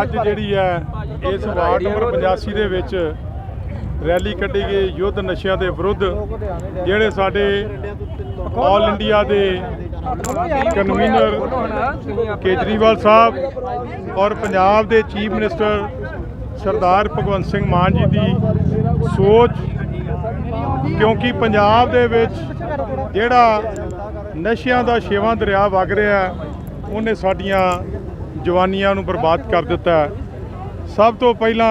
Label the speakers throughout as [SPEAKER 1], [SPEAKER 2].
[SPEAKER 1] ਅੱਜ ਜਿਹੜੀ ਹੈ ਇਸ ਵਾਰਡ ਨੰਬਰ 85 ਦੇ ਵਿੱਚ ਰੈਲੀ ਕੱਢੀ ਗਈ ਯੁੱਧ ਨਸ਼ਿਆਂ ਦੇ ਵਿਰੁੱਧ, ਜਿਹੜੇ ਸਾਡੇ ਆਲ ਇੰਡੀਆ ਦੇ ਕਨਵੀਨਰ ਕੇਜਰੀਵਾਲ ਸਾਹਿਬ ਔਰ ਪੰਜਾਬ ਦੇ ਚੀਫ ਮਿਨਿਸਟਰ ਸਰਦਾਰ ਭਗਵੰਤ ਸਿੰਘ ਮਾਨ ਜੀ ਦੀ ਸੋਚ, ਕਿਉਂਕਿ ਪੰਜਾਬ ਦੇ ਵਿੱਚ ਜਿਹੜਾ ਨਸ਼ਿਆਂ ਦਾ ਛੇਵਾਂ ਦਰਿਆ ਵਗ ਰਿਹਾ, ਉਹਨੇ ਸਾਡੀਆਂ ਜਵਾਨੀਆਂ ਨੂੰ ਬਰਬਾਦ ਕਰ ਦਿੱਤਾ ਸਭ ਤੋਂ ਪਹਿਲਾਂ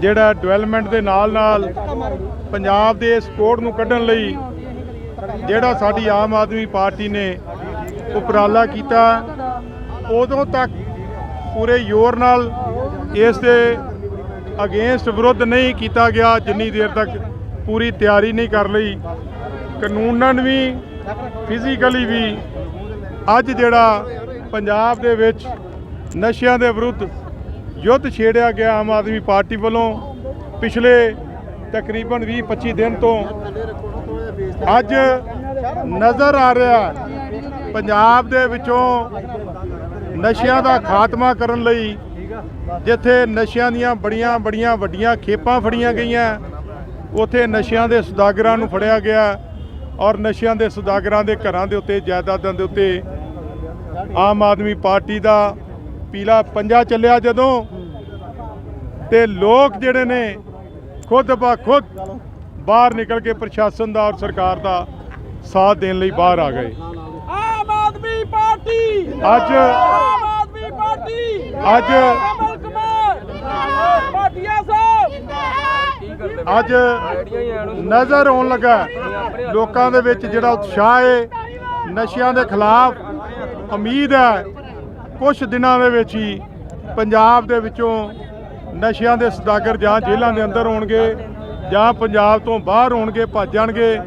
[SPEAKER 1] ਜਿਹੜਾ ਡਿਵੈਲਪਮੈਂਟ ਦੇ ਨਾਲ ਨਾਲ ਪੰਜਾਬ ਦੇ ਇਸ ਕੋਡ ਨੂੰ ਕੱਢਣ ਲਈ ਜਿਹੜਾ ਸਾਡੀ ਆਮ ਆਦਮੀ ਪਾਰਟੀ ਨੇ ਉਪਰਾਲਾ ਕੀਤਾ, ਉਦੋਂ ਤੱਕ ਪੂਰੇ ਜ਼ੋਰ ਨਾਲ ਇਸ ਦੇ ਅਗੇਂਸਟ ਵਿਰੁੱਧ ਨਹੀਂ ਕੀਤਾ ਗਿਆ, ਜਿੰਨੀ ਦੇਰ ਤੱਕ ਪੂਰੀ ਤਿਆਰੀ ਨਹੀਂ ਕਰ ਲਈ। ਕਾਨੂੰਨਨ ਵੀ ਫਿਜ਼ੀਕਲੀ ਵੀ ਅੱਜ ਜਿਹੜਾ ਪੰਜਾਬ ਦੇ ਵਿੱਚ ਨਸ਼ਿਆਂ ਦੇ ਵਿਰੁੱਧ ਯੁੱਧ ਛੇੜਿਆ ਗਿਆ ਆਮ ਆਦਮੀ ਪਾਰਟੀ ਵੱਲੋਂ ਪਿਛਲੇ ਤਕਰੀਬਨ 20-25 ਦਿਨ ਤੋਂ ਅੱਜ ਨਜ਼ਰ ਆ ਰਿਹਾ ਪੰਜਾਬ ਦੇ ਵਿੱਚੋਂ ਨਸ਼ਿਆਂ ਦਾ ਖਾਤਮਾ ਕਰਨ ਲਈ ਜਿੱਥੇ ਨਸ਼ਿਆਂ ਦੀਆਂ ਬੜੀਆਂ ਬੜੀਆਂ ਵੱਡੀਆਂ ਖੇਪਾਂ ਫੜੀਆਂ ਗਈਆਂ, ਉਥੇ ਨਸ਼ਿਆਂ ਦੇ ਸੁਦਾਗਰਾਂ ਨੂੰ ਫੜਿਆ ਗਿਆ ਔਰ ਨਸ਼ਿਆਂ ਦੇ ਸੁਦਾਗਰਾਂ ਦੇ ਘਰਾਂ ਦੇ ਉੱਤੇ, ਜਾਇਦਾਦਾਂ ਦੇ ਉੱਤੇ ਆਮ ਆਦਮੀ ਪਾਰਟੀ ਦਾ ਪੀਲਾ ਪੰਜਾ ਚੱਲਿਆ ਜਦੋਂ ਤੇ ਲੋਕ ਜਿਹੜੇ ਨੇ ਖੁਦ ਬਾ ਖੁਦ ਬਾਹਰ ਨਿਕਲ ਕੇ ਪ੍ਰਸ਼ਾਸਨ ਦਾ ਔਰ ਸਰਕਾਰ ਦਾ ਸਾਥ ਦੇਣ ਲਈ ਬਾਹਰ ਆ ਗਏ।
[SPEAKER 2] ਆਮ ਆਦਮੀ ਪਾਰਟੀ!
[SPEAKER 1] ਅੱਜ
[SPEAKER 2] ਆਮ ਆਦਮੀ ਪਾਰਟੀ!
[SPEAKER 1] ਅੱਜ
[SPEAKER 2] ਸਾਹਿਬ!
[SPEAKER 1] ਅੱਜ ਨਜ਼ਰ ਆਉਣ ਲੱਗਾ। ਲੋਕਾਂ ਦੇ ਵਿੱਚ ਜਿਹੜਾ ਉਤਸ਼ਾਹ ਹੈ ਨਸ਼ਿਆਂ ਦੇ ਖਿਲਾਫ ਉਮੀਦ ਹੈ ਕੁਝ ਦਿਨਾਂ ਦੇ ਵਿੱਚ ਹੀ ਪੰਜਾਬ ਦੇ ਵਿੱਚੋਂ ਨਸ਼ਿਆਂ ਦੇ ਸਦਾਗਰ ਜਾਂ ਜੇਲ੍ਹਾਂ ਦੇ ਅੰਦਰ ਹੋਣਗੇ ਜਾਂ ਪੰਜਾਬ ਤੋਂ ਬਾਹਰ ਹੋਣਗੇ, ਭੱਜ ਜਾਣਗੇ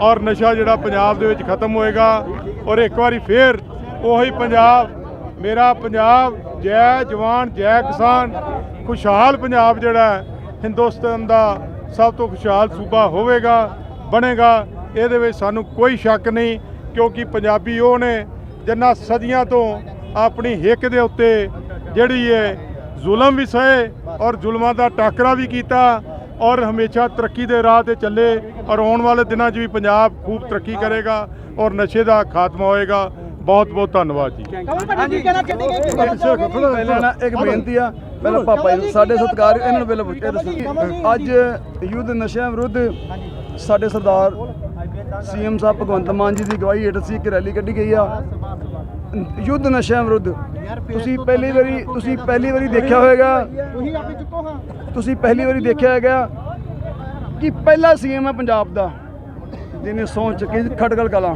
[SPEAKER 1] ਔਰ ਨਸ਼ਾ ਜਿਹੜਾ ਪੰਜਾਬ ਦੇ ਵਿੱਚ ਖਤਮ ਹੋਏਗਾ। ਔਰ ਇੱਕ ਵਾਰੀ ਫੇਰ ਉਹੀ ਪੰਜਾਬ, ਮੇਰਾ ਪੰਜਾਬ, ਜੈ ਜਵਾਨ, ਜੈ ਕਿਸਾਨ, ਖੁਸ਼ਹਾਲ ਪੰਜਾਬ ਜਿਹੜਾ ਹਿੰਦੁਸਤਾਨ ਦਾ ਸਭ ਤੋਂ ਖੁਸ਼ਹਾਲ ਸੂਬਾ ਹੋਵੇਗਾ, ਬਣੇਗਾ। ਇਹਦੇ ਵਿੱਚ ਸਾਨੂੰ ਕੋਈ ਸ਼ੱਕ ਨਹੀਂ, ਕਿਉਂਕਿ ਪੰਜਾਬੀ ਉਹ ਨੇ ਜਿਨ੍ਹਾਂ ਸਦੀਆਂ ਤੋਂ ਆਪਣੀ ਹਿੱਕ ਦੇ ਉੱਤੇ ਜਿਹੜੀ ਹੈ ਜ਼ੁਲਮ ਵੀ ਸਹੇ ਔਰ ਜ਼ੁਲਮਾਂ ਦਾ ਟਾਕਰਾ ਵੀ ਕੀਤਾ ਔਰ ਹਮੇਸ਼ਾ ਤਰੱਕੀ ਦੇ ਰਾਹ ਤੇ ਚੱਲੇ ਔਰ ਆਉਣ ਵਾਲੇ ਦਿਨਾਂ 'ਚ ਵੀ ਪੰਜਾਬ ਖੂਬ ਤਰੱਕੀ ਕਰੇਗਾ ਔਰ ਨਸ਼ੇ ਦਾ ਖਾਤਮਾ ਹੋਏਗਾ। ਬਹੁਤ ਬਹੁਤ ਧੰਨਵਾਦ ਜੀ।
[SPEAKER 3] ਇੱਕ ਬੇਨਤੀ ਆ। ਪਹਿਲਾਂ ਪਾਪਾ ਜੀ, ਸਾਡੇ ਸਤਿਕਾਰ, ਇਹਨਾਂ ਨੂੰ ਪਹਿਲਾਂ ਅੱਜ ਯੁੱਧ ਨਸ਼ਿਆਂ ਵਿਰੁੱਧ ਸਾਡੇ ਸਰਦਾਰ ਸੀਐਮ ਸਾਹਿਬ ਭਗਵੰਤ ਮਾਨ ਜੀ ਦੀ ਅਗਵਾਈ ਹੇਠ ਅਸੀਂ ਇੱਕ ਰੈਲੀ ਕੱਢੀ ਗਈ ਆ। ਯੁੱਧ ਨਸ਼ਿਆਂ ਵਿਰੁੱਧ। ਤੁਸੀਂ ਪਹਿਲੀ ਵਾਰੀ ਤੁਸੀਂ ਪਹਿਲੀ ਵਾਰੀ ਦੇਖਿਆ ਹੋਵੇਗਾ ਤੁਸੀਂ ਪਹਿਲੀ ਵਾਰੀ ਦੇਖਿਆ ਹੈਗਾ ਕਿ ਪਹਿਲਾ ਸੀਐਮ ਹੈ ਪੰਜਾਬ ਦਾ ਜਿਹਨੇ ਸਹੁੰ ਚੱਕੀ ਸੀ ਖਟਕਲ ਕਲਾਂ।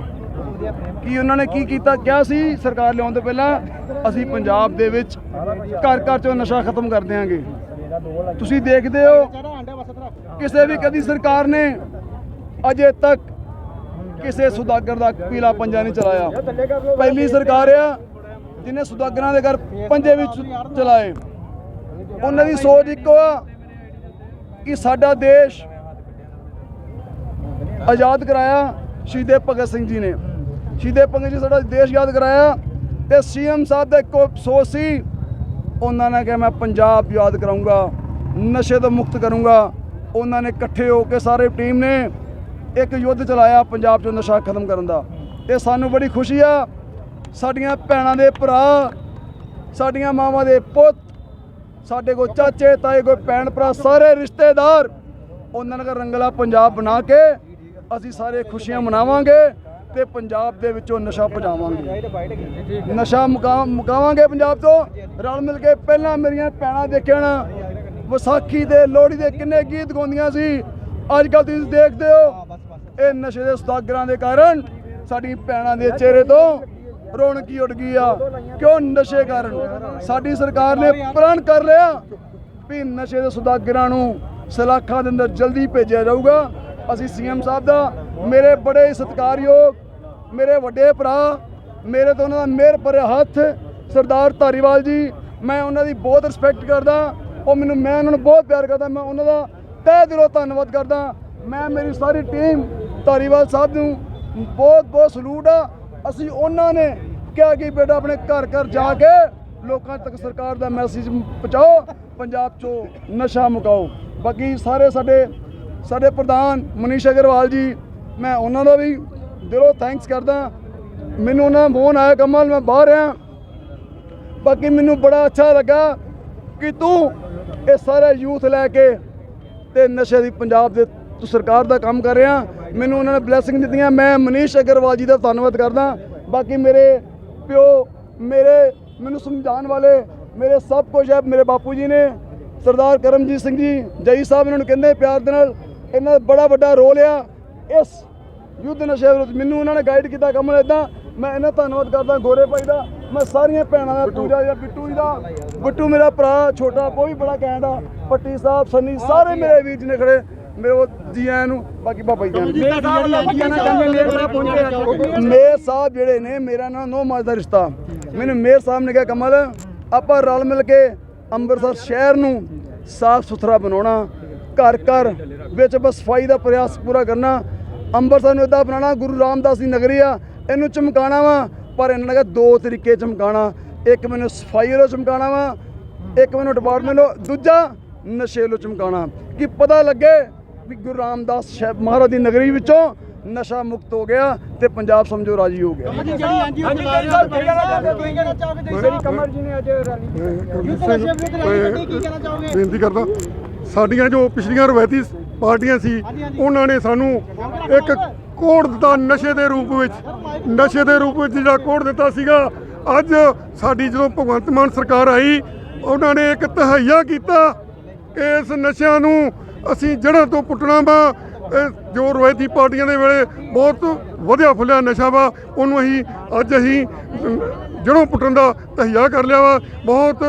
[SPEAKER 3] ਕੀ ਉਹਨਾਂ ਨੇ ਕੀ ਕੀਤਾ? ਕਿਹਾ ਸੀ ਸਰਕਾਰ ਲਿਆਉਣ ਤੋਂ ਪਹਿਲਾਂ ਅਸੀਂ ਪੰਜਾਬ ਦੇ ਵਿੱਚ ਘਰ ਘਰ ਚੋਂ ਨਸ਼ਾ ਖਤਮ ਕਰ ਦਿਆਂਗੇ। ਤੁਸੀਂ ਦੇਖਦੇ ਹੋ ਕਿਸੇ ਵੀ ਕਦੀ ਸਰਕਾਰ ਨੇ ਅਜੇ ਤੱਕ ਕਿਸੇ ਸੁਦਾਗਰ ਦਾ ਪੀਲਾ ਪੰਜਾ ਨਹੀਂ ਚਲਾਇਆ। ਪਹਿਲੀ ਸਰਕਾਰ ਆ, ਜਿਹਨੇ ਸੁਦਾਗਰਾਂ ਦੇ ਘਰ ਪੰਜੇ ਵਿੱਚ ਚਲਾਏ। ਉਹਨਾਂ ਦੀ ਸੋਚ ਇੱਕੋ ਆ ਕਿ ਸਾਡਾ ਦੇਸ਼ ਆਜ਼ਾਦ ਕਰਾਇਆ ਸ਼ਹੀਦੇ ਭਗਤ ਸਿੰਘ ਜੀ ਨੇ। ਸ਼ਹੀਦੇ ਭਗਤ ਜੀ ਸਾਡਾ ਦੇਸ਼ ਆਜ਼ਾਦ ਕਰਾਇਆ ਤੇ ਸੀਐਮ ਸਾਹਿਬ ਦਾ ਇੱਕੋ ਅਫਸੋਸ ਸੀ, ਉਹਨਾਂ ਨੇ ਕਿਹਾ, ਮੈਂ ਪੰਜਾਬ ਯਾਦ ਕਰਾਉਂਗਾ ਨਸ਼ੇ ਤੋਂ ਮੁਕਤ ਕਰੂੰਗਾ। ਉਹਨਾਂ ਨੇ ਇਕੱਠੇ ਹੋ ਕੇ ਸਾਰੇ ਟੀਮ ਨੇ ਇੱਕ ਯੁੱਧ ਚਲਾਇਆ ਪੰਜਾਬ 'ਚੋਂ ਨਸ਼ਾ ਖਤਮ ਕਰਨ ਦਾ। ਤੇ ਸਾਨੂੰ ਬੜੀ ਖੁਸ਼ੀ ਆ, ਸਾਡੀਆਂ ਭੈਣਾਂ ਦੇ ਭਰਾ, ਸਾਡੀਆਂ ਮਾਵਾਂ ਦੇ ਪੁੱਤ, ਸਾਡੇ ਕੋ ਚਾਚੇ, ਤਾਏ, ਕੋਈ ਭੈਣ ਭਰਾ, ਸਾਰੇ ਰਿਸ਼ਤੇਦਾਰ, ਉਹਨਾਂ ਨਾਲ ਰੰਗਲਾ ਪੰਜਾਬ ਬਣਾ ਕੇ ਅਸੀਂ ਸਾਰੇ ਖੁਸ਼ੀਆਂ ਮਨਾਵਾਂਗੇ ਤੇ ਪੰਜਾਬ ਦੇ ਵਿੱਚੋਂ ਨਸ਼ਾ ਪਜਾਵਾਂਗੇ ਨਸ਼ਾ ਮੁਕਾ, ਮੁਕਾਵਾਂਗੇ ਪੰਜਾਬ ਤੋਂ। ਰਲ ਮਿਲ ਕੇ ਪਹਿਲਾਂ ਮੇਰੀਆਂ ਭੈਣਾਂ ਦੇਖਿਆ ਨਾ, ਵਿਸਾਖੀ ਦੇ ਲੋਹੜੀ ਦੇ ਕਿੰਨੇ ਗੀਤ ਗਾਉਂਦੀਆਂ ਸੀ। ਅੱਜ ਕੱਲ ਤੁਸੀਂ ਦੇਖਦੇ ਹੋ ਇਹ ਨਸ਼ੇ ਦੇ ਸੁਦਾਗਰਾਂ ਦੇ ਕਾਰਨ ਸਾਡੀ ਭੈਣਾਂ ਦੇ ਚਿਹਰੇ ਤੋਂ ਰੌਣਕੀ ਉੱਡ ਗਈ ਆ। ਕਿਉਂ ਨਸ਼ੇ ਕਾਰਨ? ਸਾਡੀ ਸਰਕਾਰ ਨੇ ਪ੍ਰਣ ਕਰ ਲਿਆ ਵੀ ਨਸ਼ੇ ਦੇ ਸੁਦਾਗਰਾਂ ਨੂੰ ਸਲਾਖਾਂ ਦੇ ਅੰਦਰ ਜਲਦੀ ਭੇਜਿਆ ਜਾਊਗਾ। ਅਸੀਂ ਸੀਐਮ ਸਾਹਿਬ ਦਾ ਮੇਰੇ ਬੜੇ ਸਤਿਕਾਰਯੋਗ, ਮੇਰੇ ਵੱਡੇ ਭਰਾ, ਮੇਰੇ ਤੋਂ ਉਹਨਾਂ ਦਾ ਮਿਹਰ ਭਰਿਆ ਹੱਥ, ਸਰਦਾਰ ਧਾਰੀਵਾਲ ਜੀ, ਮੈਂ ਉਹਨਾਂ ਦੀ ਬਹੁਤ ਰਿਸਪੈਕਟ ਕਰਦਾ। ਉਹ ਮੈਨੂੰ, ਮੈਂ ਉਹਨਾਂ ਨੂੰ ਬਹੁਤ ਪਿਆਰ ਕਰਦਾ। ਮੈਂ ਉਹਨਾਂ ਦਾ ਤਹਿ ਦਿਲੋਂ ਧੰਨਵਾਦ ਕਰਦਾ। ਮੈਂ, ਮੇਰੀ ਸਾਰੀ ਟੀਮ ਧਾਰੀਵਾਲ ਸਾਹਿਬ ਨੂੰ ਬਹੁਤ ਬਹੁਤ ਸਲੂਟ ਆ। ਅਸੀਂ ਉਹਨਾਂ ਨੇ ਕਿਹਾ ਕਿ ਬੇਟਾ ਆਪਣੇ ਘਰ ਘਰ ਜਾ ਕੇ ਲੋਕਾਂ ਤੱਕ ਸਰਕਾਰ ਦਾ ਮੈਸੇਜ ਪਹੁੰਚਾਓ, ਪੰਜਾਬ 'ਚੋਂ ਨਸ਼ਾ ਮੁਕਾਓ। ਬਾਕੀ ਸਾਰੇ ਸਾਡੇ ਸਾਡੇ ਪ੍ਰਧਾਨ ਮਨੀਸ਼ ਅਗਰਵਾਲ ਜੀ, ਮੈਂ ਉਹਨਾਂ ਦਾ ਵੀ ਦਿਲੋਂ ਥੈਂਕਸ ਕਰਦਾ। ਮੈਨੂੰ ਉਹਨਾਂ ਦਾ ਫੋਨ ਆਇਆ ਕਮਲ ਮੈਂ ਬਾਹਰ ਆ ਬਾਕੀ ਮੈਨੂੰ ਬੜਾ ਅੱਛਾ ਲੱਗਾ ਕਿ ਤੂੰ ਇਹ ਸਾਰਾ ਯੂਥ ਲੈ ਕੇ ਤੇ ਨਸ਼ੇ ਦੀ ਪੰਜਾਬ ਦੇ ਤੂੰ ਸਰਕਾਰ ਦਾ ਕੰਮ ਕਰ ਰਿਹਾ ਮੈਨੂੰ ਉਹਨਾਂ ਨੇ ਬਲੇਸਿੰਗ ਦਿੱਤੀਆਂ। ਮੈਂ ਮਨੀਸ਼ ਅਗਰਵਾਲ ਜੀ ਦਾ ਧੰਨਵਾਦ ਕਰਦਾ। ਬਾਕੀ ਮੇਰੇ ਪਿਓ ਮੇਰੇ ਮੈਨੂੰ ਸਮਝਾਉਣ ਵਾਲੇ ਮੇਰੇ ਸਭ ਕੁਝ ਹੈ ਮੇਰੇ ਬਾਪੂ ਜੀ ਨੇ। ਸਰਦਾਰ ਕਰਮਜੀਤ ਸਿੰਘ ਜੀ ਜਈ ਸਾਹਿਬ ਇਹਨਾਂ ਨੂੰ ਕਹਿੰਦੇ ਪਿਆਰ ਦੇ ਨਾਲ ਇਹਨਾਂ ਦਾ ਬੜਾ ਵੱਡਾ ਰੋਲ ਆ। ਇਸ ਯੁੱਧ ਨਸ਼ੇ ਵਿਰੁੱਧ ਮੈਨੂੰ ਉਹਨਾਂ ਨੇ ਗਾਈਡ ਕੀਤਾ ਕਮਲ ਇਦਾਂ ਮੈਂ ਇਹਨਾਂ ਦਾ ਧੰਨਵਾਦ ਕਰਦਾ ਗੋਰੇ ਭਾਈ ਦਾ। ਮੈਂ ਸਾਰੀਆਂ ਭੈਣਾਂ ਦਾ ਪੂਜਾ ਜਾਂ ਬਿੱਟੂ ਜੀ ਦਾ। ਬਿੱਟੂ ਮੇਰਾ ਭਰਾ ਛੋਟਾ ਵੀ ਬੜਾ ਕਹਿਣ ਦਾ ਪੱਟੀ ਸਾਹਿਬ ਸੰਨੀ ਸਾਰੇ ਮੇਰੇ ਵੀਰ ਜੀ ਨੇ ਖੜੇ। ਮੇਰੇ ਉਹ ਜੀ ਆਇਆਂ ਨੂੰ ਬਾਕੀ ਬਾਬਾ ਜੀ ਜਾਨ ਮੇਰ ਸਾਹਿਬ ਜਿਹੜੇ ਨੇ ਮੇਰਾ ਨਾਲ ਨੋ ਮਾਸ ਦਾ ਰਿਸ਼ਤਾ। ਮੈਨੂੰ ਮੇਰ ਸਾਹਿਬ ਨੇ ਕਿਹਾ ਕਮਲ ਆਪਾਂ ਰਲ ਮਿਲ ਕੇ ਅੰਮ੍ਰਿਤਸਰ ਸ਼ਹਿਰ ਨੂੰ ਸਾਫ਼ ਸੁਥਰਾ ਬਣਾਉਣਾ ਘਰ ਘਰ ਵਿੱਚ ਬਸ ਸਫ਼ਾਈ ਦਾ ਪ੍ਰਯਾਸ ਪੂਰਾ ਕਰਨਾ ਅੰਮ੍ਰਿਤਸਰ ਨੂੰ ਇਦਾਂ ਬਣਾਉਣਾ ਗੁਰੂ ਰਾਮਦਾਸ ਦੀ ਨਗਰੀ ਆ ਇਹਨੂੰ ਚਮਕਾਣਾ ਵਾ ਪਰ ਇਹਨਾਂ ਨੇ ਕਿਹਾ ਦੋ ਤਰੀਕੇ ਚਮਕਾਣਾ ਇੱਕ ਮੈਨੂੰ ਸਫ਼ਾਈ ਵੱਲੋਂ ਚਮਕਾਣਾ ਵਾ ਇੱਕ ਮੈਨੂੰ ਡਿਪਾਰਟਮੈਂਟ ਵੱਲੋਂ ਦੂਜਾ ਨਸ਼ੇ ਵੱਲੋਂ ਚਮਕਾਣਾ ਕਿ ਪਤਾ ਲੱਗੇ ਵੀ ਗੁਰੂ ਰਾਮਦਾਸ ਸਾਹਿਬ ਮਹਾਰਾਜ ਦੀ ਨਗਰੀ ਵਿੱਚੋਂ ਨਸ਼ਾ ਮੁਕਤ ਹੋ ਗਿਆ ਤੇ ਪੰਜਾਬ ਸਮਝੋ ਰਾਜੀ ਹੋ ਗਿਆ। ਮੇਰੀ ਕਮਰ ਜੀ ਨੇ ਅੱਜ
[SPEAKER 4] ਬੇਨਤੀ ਕਰਦਾ ਸਾਡੀਆਂ ਜੋ ਪਿਛਲੀਆਂ ਰਵਾਇਤੀ ਪਾਰਟੀਆਂ ਸੀ ਉਹਨਾਂ ਨੇ ਸਾਨੂੰ ਇੱਕ ਕੋਡ ਦਿੱਤਾ ਨਸ਼ੇ ਦੇ ਰੂਪ ਵਿੱਚ। ਨਸ਼ੇ ਦੇ ਰੂਪ ਵਿੱਚ ਜਿਹੜਾ ਕੋਡ ਦਿੱਤਾ ਸੀਗਾ ਅੱਜ ਸਾਡੀ ਜਦੋਂ ਭਗਵੰਤ ਮਾਨ ਸਰਕਾਰ ਆਈ ਉਹਨਾਂ ਨੇ ਇੱਕ ਤਹਈਆ ਕੀਤਾ ਕਿ ਇਸ ਨਸ਼ਿਆਂ ਨੂੰ ਅਸੀਂ ਜੜ੍ਹਾਂ ਤੋਂ ਪੁੱਟਣਾ ਵਾ। ਜੋ ਰਵਾਇਤੀ ਪਾਰਟੀਆਂ ਦੇ ਵੇਲੇ ਬਹੁਤ ਵਧਿਆ ਫੁੱਲਿਆ ਨਸ਼ਾ ਵਾ ਉਹਨੂੰ ਅਸੀਂ ਅੱਜ ਅਸੀਂ ਜੜ੍ਹੋਂ ਪੁੱਟਣ ਦਾ ਤਹਈਆ ਕਰ ਲਿਆ ਵਾ। ਬਹੁਤ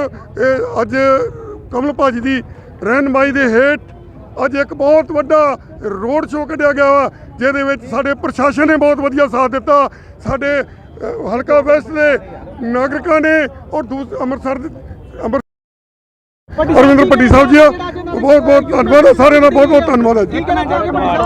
[SPEAKER 4] ਅੱਜ ਕਮਲ ਭਾਜੀ ਦੀ ਰਹਿਨਮਾਈ ਦੇ ਹੇਠ ਅੱਜ ਇੱਕ ਬਹੁਤ ਵੱਡਾ ਰੋਡ ਸ਼ੋਅ ਕੱਢਿਆ ਗਿਆ ਵਾ ਜਿਹਦੇ ਵਿੱਚ ਸਾਡੇ ਪ੍ਰਸ਼ਾਸਨ ਨੇ ਬਹੁਤ ਵਧੀਆ ਸਾਥ ਦਿੱਤਾ। ਸਾਡੇ ਹਲਕਾ ਵੈਸਟ ਦੇ ਨਾਗਰਿਕਾਂ ਨੇ ਔਰ ਅੰਮ੍ਰਿਤਸਰ ਅਰਵਿੰਦਰ ਪੱਟੀ ਸਾਹਿਬ ਜੀ ਬਹੁਤ ਬਹੁਤ ਧੰਨਵਾਦ ਹੈ ਸਾਰਿਆਂ ਦਾ ਬਹੁਤ ਬਹੁਤ ਧੰਨਵਾਦ ਹੈ ਜੀ?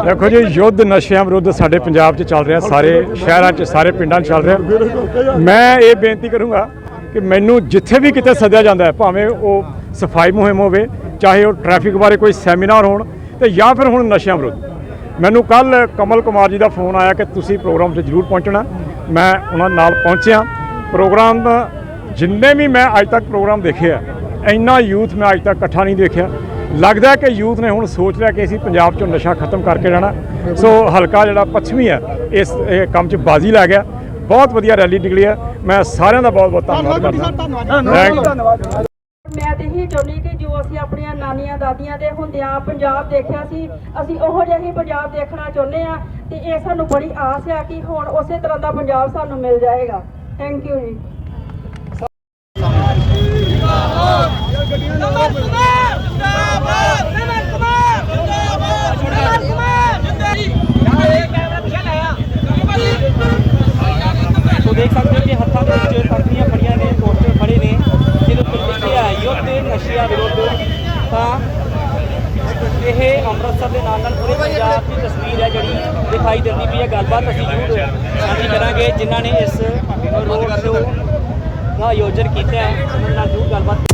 [SPEAKER 5] ਦੇਖੋ ਜੀ ਯੁੱਧ ਨਸ਼ਿਆਂ ਵਿਰੁੱਧ ਸਾਡੇ ਪੰਜਾਬ 'ਚ ਚੱਲ ਰਿਹਾ ਸਾਰੇ ਸ਼ਹਿਰਾਂ 'ਚ ਸਾਰੇ ਪਿੰਡਾਂ 'ਚ ਚੱਲ ਰਿਹਾ। ਮੈਂ ਇਹ ਬੇਨਤੀ ਕਰੂੰਗਾ ਕਿ ਮੈਨੂੰ ਜਿੱਥੇ ਵੀ ਕਿਤੇ ਸੱਦਿਆ ਜਾਂਦਾ ਹੈ ਭਾਵੇਂ ਉਹ ਸਫ਼ਾਈ ਮੁਹਿੰਮ ਹੋਵੇ ਚਾਹੇ ਉਹ ਟ੍ਰੈਫਿਕ ਬਾਰੇ ਕੋਈ ਸੈਮੀਨਾਰ ਹੋਣ ਤੇ ਜਾਂ ਫਿਰ ਹੁਣ ਨਸ਼ਿਆਂ ਵਿਰੁੱਧ। ਮੈਨੂੰ ਕੱਲ ਕਮਲ ਕੁਮਾਰ ਜੀ ਦਾ ਫੋਨ ਆਇਆ ਕਿ ਤੁਸੀਂ ਪ੍ਰੋਗਰਾਮ 'ਤੇ ਜ਼ਰੂਰ ਪਹੁੰਚਣਾ। ਮੈਂ ਉਹਨਾਂ ਨਾਲ ਪਹੁੰਚਿਆ। ਪ੍ਰੋਗਰਾਮ ਜਿੰਨੇ ਵੀ ਮੈਂ ਅੱਜ ਤੱਕ ਪ੍ਰੋਗਰਾਮ ਦੇਖਿਆ ਇੰਨਾ ਯੂਥ ਮੈਂ ਅੱਜ ਤੱਕ ਇਕੱਠਾ ਨਹੀਂ ਦੇਖਿਆ। ਲੱਗਦਾ ਹੈ ਕਿ ਯੂਥ ਨੇ ਹੁਣ ਸੋਚ ਲਿਆ ਕਿ ਅਸੀਂ ਪੰਜਾਬ 'ਚੋਂ ਨਸ਼ਾ ਖਤਮ ਕਰਕੇ ਰਹਿਣਾ। ਸੋ ਹਲਕਾ ਜਿਹੜਾ ਪੱਛਮੀ ਹੈ ਇਸ ਕੰਮ 'ਚ ਬਾਜ਼ੀ ਲੈ ਗਿਆ। ਬਹੁਤ ਵਧੀਆ ਰੈਲੀ ਨਿਕਲੀ ਹੈ। ਮੈਂ ਸਾਰਿਆਂ ਦਾ ਬਹੁਤ ਬਹੁਤ ਧੰਨਵਾਦ ਕਰਦਾ.
[SPEAKER 6] ਮੈਂ ਤੇ ਇਹੀ ਚਾਹੁੰਦੀ ਕਿ ਜੋ ਅਸੀਂ ਆਪਣੀਆਂ ਨਾਨੀਆਂ ਦਾਦੀਆਂ ਦੇ ਹੁੰਦਿਆਂ ਪੰਜਾਬ ਦੇਖਿਆ ਸੀ ਅਸੀਂ ਉਹੋ ਜਿਹਾ ਹੀ ਪੰਜਾਬ ਦੇਖਣਾ ਚਾਹੁੰਦੇ ਆ ਤੇ ਇਹ ਸਾਨੂੰ ਬੜੀ ਆਸ ਆ ਕਿ ਹੁਣ ਉਸੇ ਤਰ੍ਹਾਂ ਦਾ ਪੰਜਾਬ ਸਾਨੂੰ ਮਿਲ ਜਾਏਗਾ। ਥੈਂਕ ਯੂ ਜੀ
[SPEAKER 2] ਨਮਨ ਕੁਮਾਰ ਜਿੰਦਾਬਾਦ ਨਮਨ ਕੁਮਾਰ ਜਿੰਦਾਬਾਦ ਨਮਨ ਕੁਮਾਰ ਜਿੰਦਾਬਾਦ ਇਹ ਕੈਮਰਾ ਪਿੱਛੇ ਲਾਇਆ
[SPEAKER 7] ਸੋ ਦੇਖ ਸਕਦੇ ਹੋ ਕਿ ਹੱਥਾਂ ਦੇ ਵਿੱਚ ਪਰਚੀਆਂ ਫੜੀਆਂ ਨੇ ਪੋਸਟਰ ਫੜੇ ਨੇ ਜਿਹਦੇ ਉੱਤੇ ਲਿਖਿਆ ਹੈ ਯੁੱਧ ਨਸ਼ਿਆਂ ਵਿਰੁੱਧ ਤਾਂ ਇਹ ਅੰਮ੍ਰਿਤਸਰ ਦੇ ਨਾਲ ਨਾਲ ਪੂਰੇ ਪੰਜਾਬ ਦੀ ਤਸਵੀਰ ਹੈ ਜਿਹੜੀ ਦਿਖਾਈ ਦਿੰਦੀ ਪਈ ਹੈ। ਗੱਲਬਾਤ ਅਸੀਂ ਜ਼ਰੂਰ ਸਾਂਝੀ ਕਰਾਂਗੇ। ਜਿਨ੍ਹਾਂ ਨੇ ਇਸ ਰੋਡ ਸ਼ੋਅ ਦਾ ਆਯੋਜਨ ਕੀਤਾ ਹੈ, ਉਹਨਾਂ ਨਾਲ ਜ਼ਰੂਰ ਗੱਲਬਾਤ